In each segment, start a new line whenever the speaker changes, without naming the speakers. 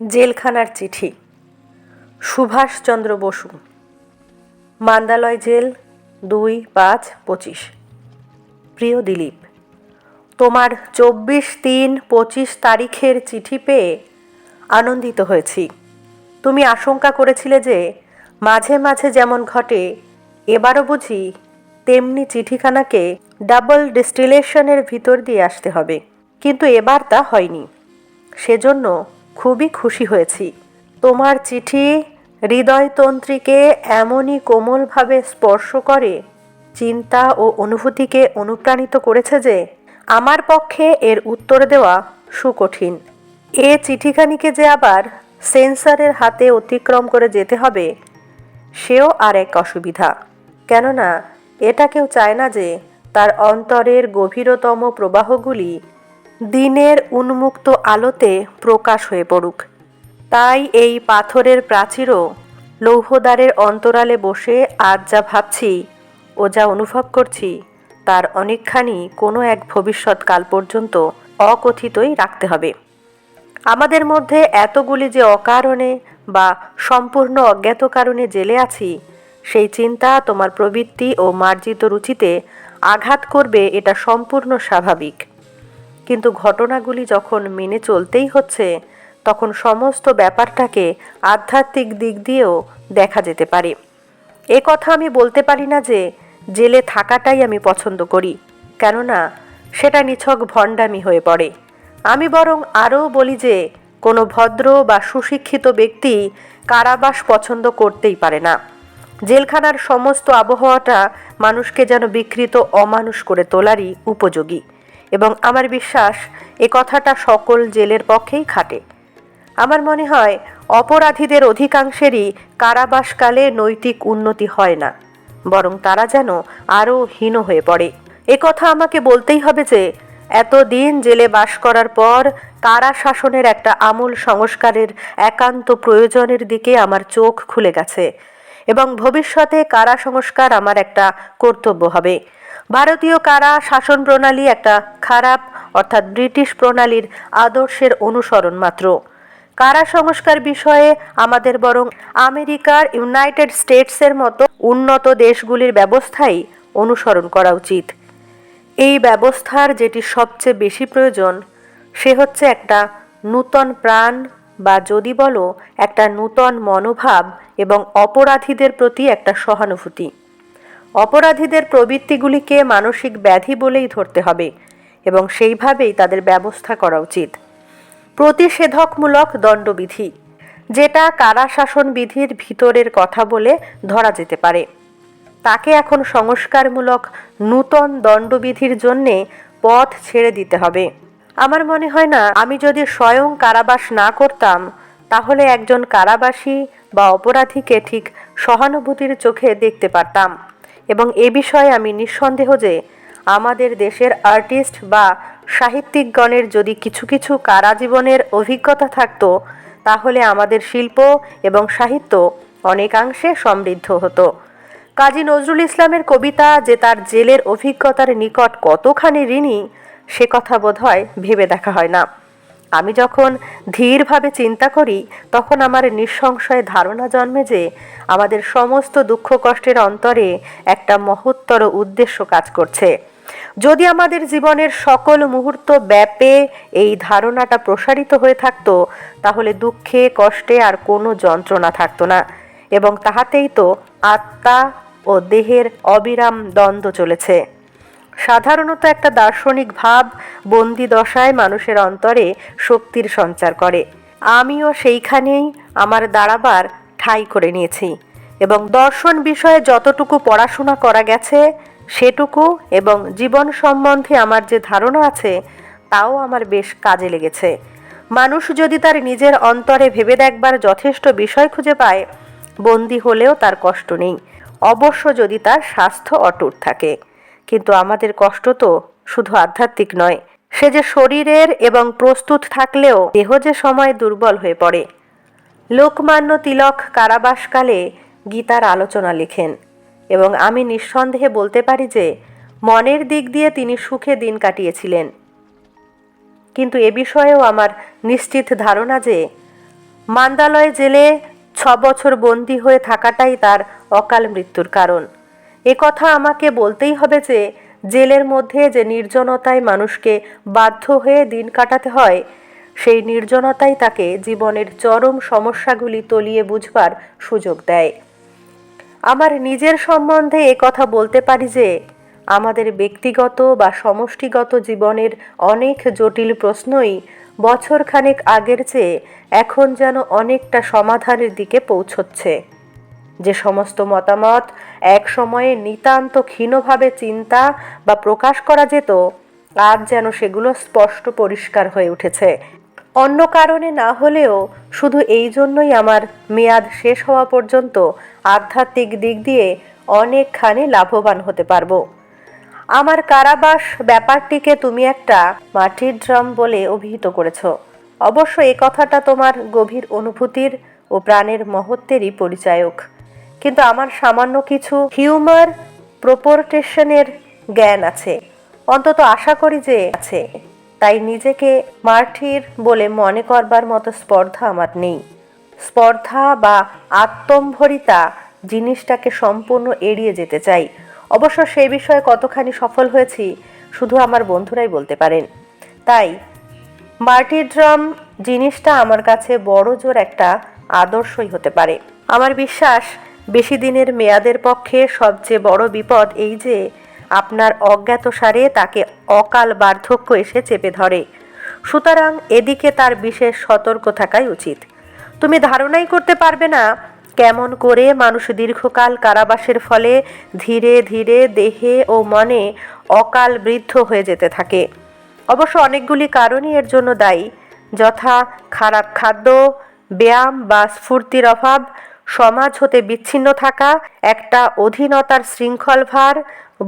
জেলখানার চিঠি। Subhash Chandra Basu. Mandalay jail, দুই পাঁচ পঁচিশ। প্রিয় দিলীপ, তোমার চব্বিশ তিন পঁচিশ তারিখের চিঠি পেয়ে আনন্দিত হয়েছি। তুমি আশঙ্কা করেছিলে যে মাঝে মাঝে যেমন ঘটে, এবারও বুঝি তেমনি চিঠিখানাকে ডাবল ডিস্টিলেশনের ভিতর দিয়ে আসতে হবে। কিন্তু এবার তা হয়নি। সেজন্য খুবই খুশি হয়েছি। তোমার চিঠি হৃদয়তন্ত্রীকে এমনই কোমলভাবে স্পর্শ করে, চিন্তা ও অনুভূতিকে অনুপ্রাণিত করেছে যে, আমার পক্ষে এর উত্তর দেওয়া সুকঠিন। এ চিঠিখানিকে যে আবার সেন্সারের হাতে অতিক্রম করে যেতে হবে, সেও আর এক অসুবিধা। কেননা, এটা কেউ চায় না যে, তার অন্তরের গভীরতম প্রবাহগুলি দিনের উন্মুক্ত আলোতে প্রকাশ হয়ে পড়ুক। তাই এই পাথরের প্রাচীরও লৌহদ্বারের অন্তরালে বসে আজ যা ভাবছি ও যা অনুভব করছি, তার অনেকখানি কোনো এক ভবিষ্যৎকাল পর্যন্ত অকথিতই রাখতে হবে। আমাদের মধ্যে এতগুলি যে অকারণে বা সম্পূর্ণ অজ্ঞাত কারণে জেলে আছি, সেই চিন্তা তোমার প্রবৃত্তি ও মার্জিত রুচিতে আঘাত করবে এটা সম্পূর্ণ স্বাভাবিক। কিন্তু ঘটনাগুলি যখন মেনে চলতেই হচ্ছে, তখন সমস্ত ব্যাপারটাকে আধ্যাত্মিক দিক দিয়েও দেখা যেতে পারে। এ কথা আমি বলতে পারি না যে জেলে থাকাটাই আমি পছন্দ করি, কেননা সেটা নিছক ভণ্ডামি হয়ে পড়ে। আমি বরং আরও বলি যে কোনো ভদ্র বা সুশিক্ষিত ব্যক্তি কারাবাস পছন্দ করতেই পারে না। জেলখানার সমস্ত আবহাওয়াটা মানুষকে যেন বিকৃত, অমানুষ করে তোলারই উপযোগী। এবং আমার বিশ্বাস, এ কথাটা সকল জেলের পক্ষেই খাটে। আমার মনে হয়, অপরাধীদের অধিকাংশেরই কারাবাসকালে নৈতিক উন্নতি হয় না, বরং তারা যেন আরও হীন হয়ে পড়ে। এ কথা আমাকে বলতেই হবে যে, এতদিন জেলে বাস করার পর কারা শাসনের একটা আমূল সংস্কারের একান্ত প্রয়োজনের দিকে আমার চোখ খুলে গেছে এবং ভবিষ্যতে কারা সংস্কার আমার একটা কর্তব্য হবে। ভারতীয় কারা শাসন প্রণালী একটা খারাপ, অর্থাৎ ব্রিটিশ প্রণালীর আদর্শের অনুসরণ মাত্র। কারা সংস্কার বিষয়ে আমাদের বরং আমেরিকার ইউনাইটেড স্টেটসের মতো উন্নত দেশগুলির ব্যবস্থাই অনুসরণ করা উচিত। এই ব্যবস্থার যেটি সবচেয়ে বেশি প্রয়োজন, সে হচ্ছে একটা নূতন প্রাণ বা যদি বলো একটা নূতন মনোভাব এবং অপরাধীদের প্রতি একটা সহানুভূতি। অপরাধীদের প্রবৃত্তিগুলিকে মানসিক ব্যাধি বলেই ধরতে হবে এবং সেইভাবেই তাদের ব্যবস্থা করা উচিত। প্রতিষেধকমূলক দণ্ডবিধি, যেটা কারা শাসন বিধির ভিতরের কথা বলে ধরা যেতে পারে। তাকে এখন সংস্কারমূলক নূতন দণ্ডবিধির জন্যে পথ ছেড়ে দিতে হবে। আমার মনে হয় না, আমি যদি স্বয়ং কারাবাস না করতাম, তাহলে একজন কারাবাসী বা অপরাধীকে ঠিক সহানুভূতির চোখে দেখতে পারতাম। এবং এ বিষয়ে আমি নিঃসন্দেহ যে আমাদের দেশের আর্টিস্ট বা সাহিত্যিকগণের যদি কিছু কিছু কারাজীবনের অভিজ্ঞতা থাকতো, তাহলে আমাদের শিল্প এবং সাহিত্য অনেকাংশে সমৃদ্ধ হতো। কাজী নজরুল ইসলামের কবিতা যে তার জেলের অভিজ্ঞতার নিকট কতখানি ঋণী, সে কথা বোধ হয় ভেবে দেখা হয় না। আমি যখন ধীরভাবে চিন্তা করি, তখন আমার নিঃসংশয় ধারণা জন্মে যে আমাদের সমস্ত দুঃখ কষ্টের অন্তরে একটা মহত্তর উদ্দেশ্য কাজ করছে। যদি আমাদের জীবনের সকল মুহূর্ত ব্যাপে এই ধারণাটা প্রসারিত হয়ে থাকতো, তাহলে দুঃখে, কষ্টে আর কোনো যন্ত্রণা থাকতো না এবং তাহাতেই তো আত্মা ও দেহের অবিরাম দ্বন্দ্ব চলেছে। সাধারণত একটা দার্শনিক ভাব বন্দি দশায় মানুষের অন্তরে শক্তির সঞ্চার করে। আমিও সেইখানেই আমার দাঁড়াবার ঠাঁই করে নিয়েছি এবং দর্শন বিষয়ে যতটুকু পড়াশোনা করা গেছে সেটুকু এবং জীবন সম্বন্ধে আমার যে ধারণা আছে তাও আমার বেশ কাজে লেগেছে। মানুষ যদি তার নিজের অন্তরে ভেবে দেখবার যথেষ্ট বিষয় খুঁজে পায়, বন্দি হলেও তার কষ্ট নেই। অবশ্য যদি তার স্বাস্থ্য অটুট থাকে। কিন্তু আমাদের কষ্ট তো শুধু আধ্যাত্মিক নয়, সে যে শরীরের এবং প্রস্তুত থাকলেও দেহ যে সময় দুর্বল হয়ে পড়ে। লোকমান্য তিলক কারাবাসকালে গীতার আলোচনা লেখেন, এবং আমি নিঃসন্দেহে বলতে পারি যে, মনের দিক দিয়ে তিনি সুখে দিন কাটিয়েছিলেন। কিন্তু এ বিষয়েও আমার নিশ্চিত ধারণা যে, মান্দালয় জেলে ছ বছর বন্দী হয়ে থাকাটাই তার অকাল মৃত্যুর কারণ। এ কথা আমাকে বলতেই হবে যে, জেলের মধ্যে যে নির্জনতায় মানুষকে বাধ্য হয়ে দিন কাটাতে হয়, সেই নির্জনতাই তাকে জীবনের চরম সমস্যাগুলি তলিয়ে বুঝবার সুযোগ দেয়। আমার নিজের সম্বন্ধে এ কথা বলতে পারি যে, আমাদের ব্যক্তিগত বা সমষ্টিগত জীবনের অনেক জটিল প্রশ্নই বছরখানেক আগের চেয়ে এখন যেন অনেকটা সমাধানের দিকে পৌঁছচ্ছে। যে সমস্ত মতামত এক সময়ে নিতান্ত ক্ষীণভাবে চিন্তা বা প্রকাশ করা যেত, আজ যেন সেগুলো স্পষ্ট পরিষ্কার হয়ে উঠেছে। অন্য কারণে না হলেও শুধু এই জন্যই আমার মেয়াদ শেষ হওয়া পর্যন্ত আধ্যাত্মিক দিক দিয়ে অনেকখানি লাভবান হতে পারব। আমার কারাবাস ব্যাপারটিকে তুমি একটা মাটির ড্রাম বলে অভিহিত করেছ। অবশ্য এ কথাটা তোমার গভীর অনুভূতির ও প্রাণের মহত্বেরই পরিচায়ক। কিন্তু আমার সামান্য কিছু হিউমার প্রপোর্টেশনের জ্ঞান আছে। অন্তত আশা করি যে আছে। তাই নিজেকে মার্ঠির বলে মনে করবার মতো স্পর্ধা আমার নেই। স্পর্ধা বা আত্মম্ভরিতা জিনিসটাকে সম্পূর্ণ এড়িয়ে যেতে চাই। অবশ্য সে বিষয়ে কতখানি সফল হয়েছি শুধু আমার বন্ধুরাই বলতে পারেন। তাই মার্টিড্রাম জিনিসটা আমার কাছে বড় জোর একটা আদর্শই হতে পারে। আমার বিশ্বাস বেশি দিনের মেয়াদের পক্ষে সবচেয়ে বড় বিপদ এই যে, আপনার অজ্ঞাতসারে তাকে অকাল বার্ধক্য এসে চেপে ধরে। সুতরাং এদিকে তার বিশেষ সতর্ক থাকাই উচিত। তুমি ধারণাই করতে পারবে না কেমন করে মানুষ দীর্ঘকাল কারাবাসের ফলে ধীরে ধীরে দেহে ও মনে অকাল বৃদ্ধ হয়ে যেতে থাকে। অবশ্য অনেকগুলি কারণই এর জন্য দায়ী। যথা খারাপ খাদ্য, ব্যায়াম বা স্ফূর্তির অভাব সমাজ হতে বিচ্ছিন্ন থাকা, একটা অধীনতার শৃঙ্খল ভার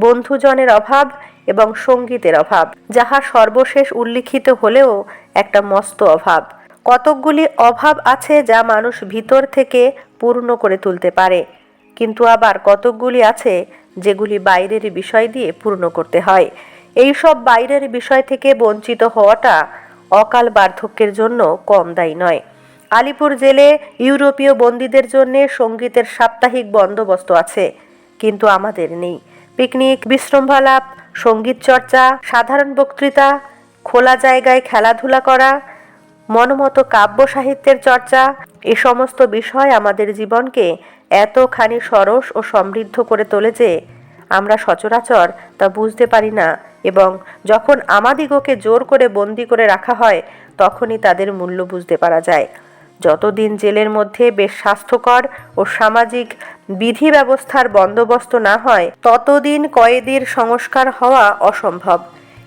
বন্ধুজনের অভাব এবং সঙ্গীতের অভাব, যাহা সর্বশেষ উল্লিখিত হলেও একটা মস্ত অভাব। কতকগুলি অভাব আছে যা মানুষ ভিতর থেকে পূর্ণ করে তুলতে পারে, কিন্তু আবার কতকগুলি আছে যেগুলি বাইরের বিষয় দিয়ে পূর্ণ করতে হয়। এই সব বাইরের বিষয় থেকে বঞ্চিত হওয়াটা অকাল বার্ধক্যের জন্য কম দায়ী নয়। আলিপুর জেলে ইউরোপীয় বন্দীদের জন্য সঙ্গীতের সাপ্তাহিক বন্দোবস্ত আছে, কিন্তু আমাদের নেই। পিকনিক বিশৃঙ্খলাপ সংগীত চর্চা সাধারণ বক্তৃতা, খোলা জায়গায় খেলাধুলা করা, মনমতো কাব্য সাহিত্যের চর্চা, এ সমস্ত বিষয় আমাদের জীবনকে এতখানি সরস ও সমৃদ্ধ করে তোলে যে আমরা সচরাচর তা বুঝতে পারি না এবং যখন আমাদিগকে জোর করে বন্দি করে রাখা হয়, তখনই তাদের মূল্য বুঝতে পারা যায়। যতদিন জেলের মধ্যে বেশ স্বাস্থ্যকর ও সামাজিক বিধি ব্যবস্থার বন্দোবস্ত না হয়, ততদিন কয়েদির সংস্কার হওয়া অসম্ভব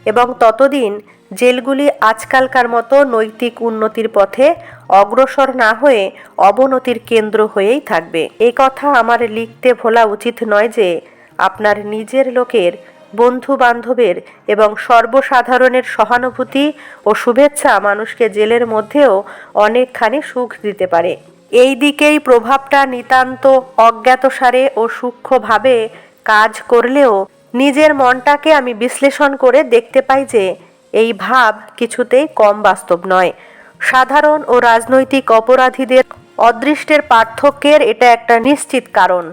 এবং ততদিন জেলগুলি আজকালকার মতো নৈতিক উন্নতির পথে অগ্রসর না হয়ে অবনতির কেন্দ্র হয়েই থাকবে। এই কথা আমার লিখতে ভোলা উচিত নয় যে, আপনার নিজের লোকের বন্ধু বান্ধবের এবং সর্বসাধারণের সহানুভূতি ও শুভেচ্ছা মানুষকে জেলের মধ্যেও অনেকখানি সুখ দিতে পারে। এই দিকেই প্রভাবটা নিতান্ত অজ্ঞাতসারে ও সূক্ষ্মভাবে কাজ করলেও নিজের মনটাকে আমি বিশ্লেষণ করে দেখতে পাই যে এই ভাব কিছুতেই কম বাস্তব নয়। সাধারণ ও রাজনৈতিক অপরাধীদের অদৃষ্টের পার্থক্যের এটা একটা নিশ্চিত কারণ।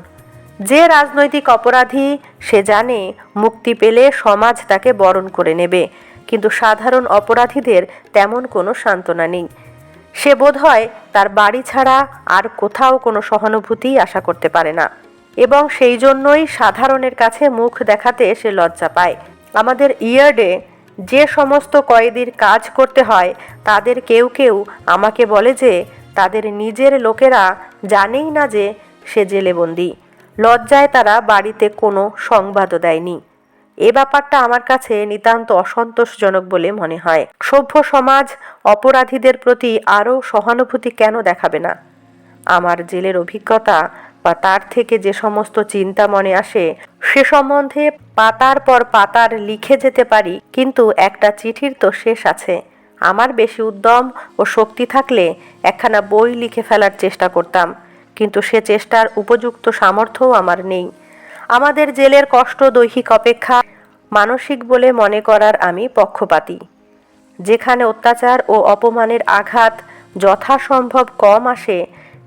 যে রাজনৈতিক অপরাধী, সে জানে মুক্তি পেলে সমাজ তাকে বরণ করে নেবে, কিন্তু সাধারণ অপরাধীদের তেমন কোনো সান্ত্বনা নেই। সে বোধ হয় তার বাড়ি ছাড়া আর কোথাও কোনো সহানুভূতি আশা করতে পারে না। এবং সেই জন্যই সাধারণের কাছে মুখ দেখাতে সে লজ্জা পায়। আমাদের ইয়ার্ডে যে সমস্ত কয়েদির কাজ করতে হয়, তাদের কেউ কেউ আমাকে বলে যে, তাদের নিজের লোকেরা জানেই না যে সে জেলেবন্দি। লজ্জায় তারা বাড়িতে কোনো সংবাদও দেয়নি। এ ব্যাপারটা আমার কাছে নিতান্ত অসন্তোষজনক বলে মনে হয়। সভ্য সমাজ অপরাধীদের প্রতি আরও সহানুভূতি কেন দেখাবে না? আমার জেলের অভিজ্ঞতা বা তার থেকে যে সমস্ত চিন্তা মনে আসে, সে সম্বন্ধে পাতার পর পাতার লিখে যেতে পারি, কিন্তু একটা চিঠির তো শেষ আছে। আমার বেশি উদ্যম ও শক্তি থাকলে একখানা বই লিখে ফেলার চেষ্টা করতাম। কিন্তু সে চেষ্টার উপযুক্ত সামর্থ্যও আমার নেই। আমাদের জেলের কষ্ট দৈহিক অপেক্ষা মানসিক বলে মনে করার আমি পক্ষপাতী। যেখানে অত্যাচার ও অপমানের আঘাত যথাসম্ভব কম আসে,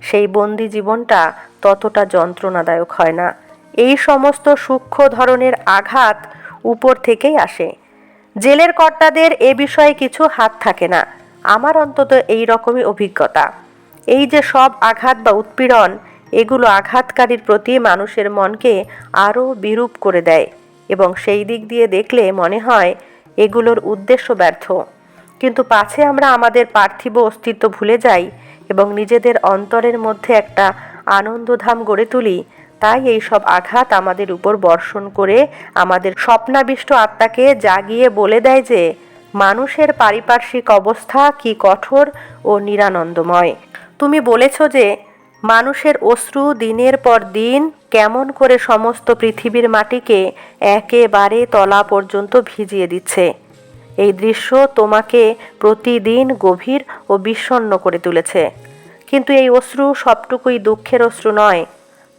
সেই বন্দি জীবনটা ততটা যন্ত্রণাদায়ক হয় না। এই সমস্ত সূক্ষ্ম ধরনের আঘাত উপর থেকেই আসে। জেলের কর্তাদের এ বিষয়ে কিছু হাত থাকে না। আমার অন্তত এই রকমই অভিজ্ঞতা। এই যে সব আঘাত বা উৎপীড়ন, এগুলো আঘাতকারীর প্রতি মানুষের মনকে আরও বিরূপ করে দেয় এবং সেই দিক দিয়ে দেখলে মনে হয় এগুলোর উদ্দেশ্য ব্যর্থ। কিন্তু পাছে আমরা আমাদের পার্থিব অস্তিত্ব ভুলে যাই এবং নিজেদের অন্তরের মধ্যে একটা আনন্দধাম গড়ে তুলি, তাই এই সব আঘাত আমাদের উপর বর্ষণ করে আমাদের স্বপ্নাবিষ্ট আত্মাকে জাগিয়ে বলে দেয় যে, মানুষের পারিপার্শ্বিক অবস্থা কি কঠোর ও নিরানন্দময়। তুমি বলেছ যে মানুষের অশ্রু দিনের পর দিন কেমন করে সমস্ত পৃথিবীর মাটিকে একেবারে তলা পর্যন্ত ভিজিয়ে দিচ্ছে। এই দৃশ্য তোমাকে প্রতিদিন গভীর ও বিষণ্ণ করে তুলেছে। কিন্তু এই অশ্রু সবটুকুই দুঃখের অশ্রু নয়,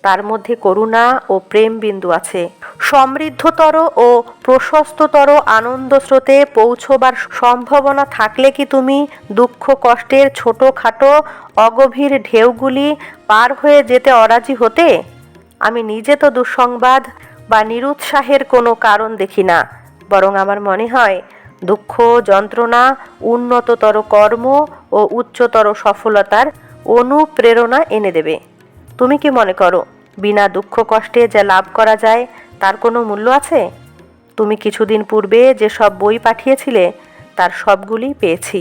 তার মধ্যে করুণা ও প্রেম বিন্দু আছে। সমৃদ্ধতর ও প্রশস্ততর আনন্দ স্রোতে পৌঁছবার সম্ভাবনা থাকলে কি তুমি দুঃখ কষ্টের ছোটোখাটো অগভীর ঢেউগুলি পার হয়ে যেতে অরাজি হতে? আমি নিজে তো দুঃসংবাদ বা নিরুৎসাহের কোনো কারণ দেখি না, বরং আমার মনে হয় দুঃখ, যন্ত্রণা, উন্নততর কর্ম ও উচ্চতর সফলতার অনুপ্রেরণা এনে দেবে। তুমি কি মনে করো, বিনা দুঃখ কষ্টে যা লাভ করা যায় তার কোনো মূল্য আছে? তুমি কিছুদিন পূর্বে যে সব বই পাঠিয়েছিলে, তার সবগুলি পেয়েছি।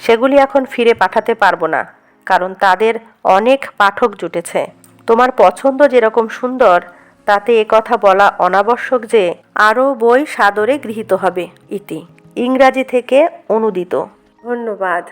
সেগুলি এখন ফিরে পাঠাতে পারব না, কারণ তাদের অনেক পাঠক জুটেছে। তোমার পছন্দ যেরকম সুন্দর, তাতে এ কথা বলা অনাবশ্যক যে আরও বই সাদরে গৃহীত হবে, ইতি। ইংরাজি থেকে অনুদিত। ধন্যবাদ।